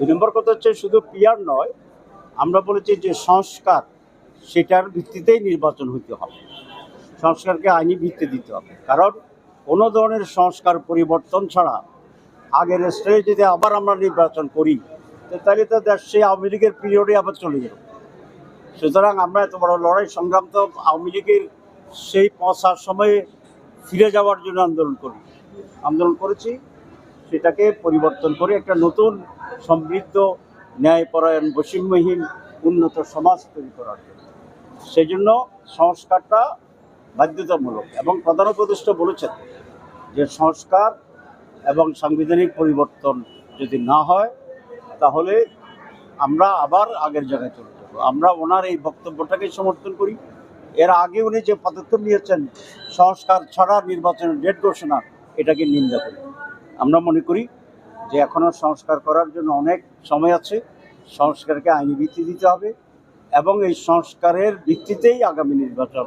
দুই নম্বর কথা হচ্ছে শুধু পিয়ার নয়, আমরা বলেছি যে সংস্কার সেটার ভিত্তিতেই নির্বাচন হতে হবে। সংস্কারকে আইনি ভিত্তি দিতে হবে। কারণ কোনো ধরনের সংস্কার পরিবর্তন ছাড়া আগের স্টেজে যদি আবার আমরা নির্বাচন করি তাহলে তো দেশ সেই আওয়ামী লীগের পিরিয়ডে আবার চলে যাবে। সুতরাং আমরা এত বড় লড়াই সংগ্রাম তো আওয়ামী লীগের সেই পৌঁছার সময়ে ফিরে যাওয়ার জন্য আন্দোলন করি। আন্দোলন করেছি, সেটাকে পরিবর্তন করে একটা নতুন সমৃদ্ধ, ন্যায়পরায়ণ, বৈষম্যহীন, উন্নত সমাজ তৈরি করার জন্য। সেই জন্য সংস্কারটা বাধ্যতামূলক এবং প্রধান উপদেষ্টা বলেছেন যে সংস্কার এবং সাংবিধানিক পরিবর্তন যদি না হয়, তাহলে আমরা আবার আগের জায়গায় চলে যাব। আমরা ওনার এই বক্তব্যটাকে সমর্থন করি। এর আগে উনি যে পদক্ষেপ নিয়েছেন, সংস্কার ছাড়া নির্বাচনের ডেট ঘোষণা, এটাকে নিন্দা করি। আমরা মনে করি যে এখনও সংস্কার করার জন্য অনেক সময় আছে, সংস্কারকে আইনি ভিত্তি দিতে হবে এবং এই সংস্কারের ভিত্তিতেই আগামী নির্বাচন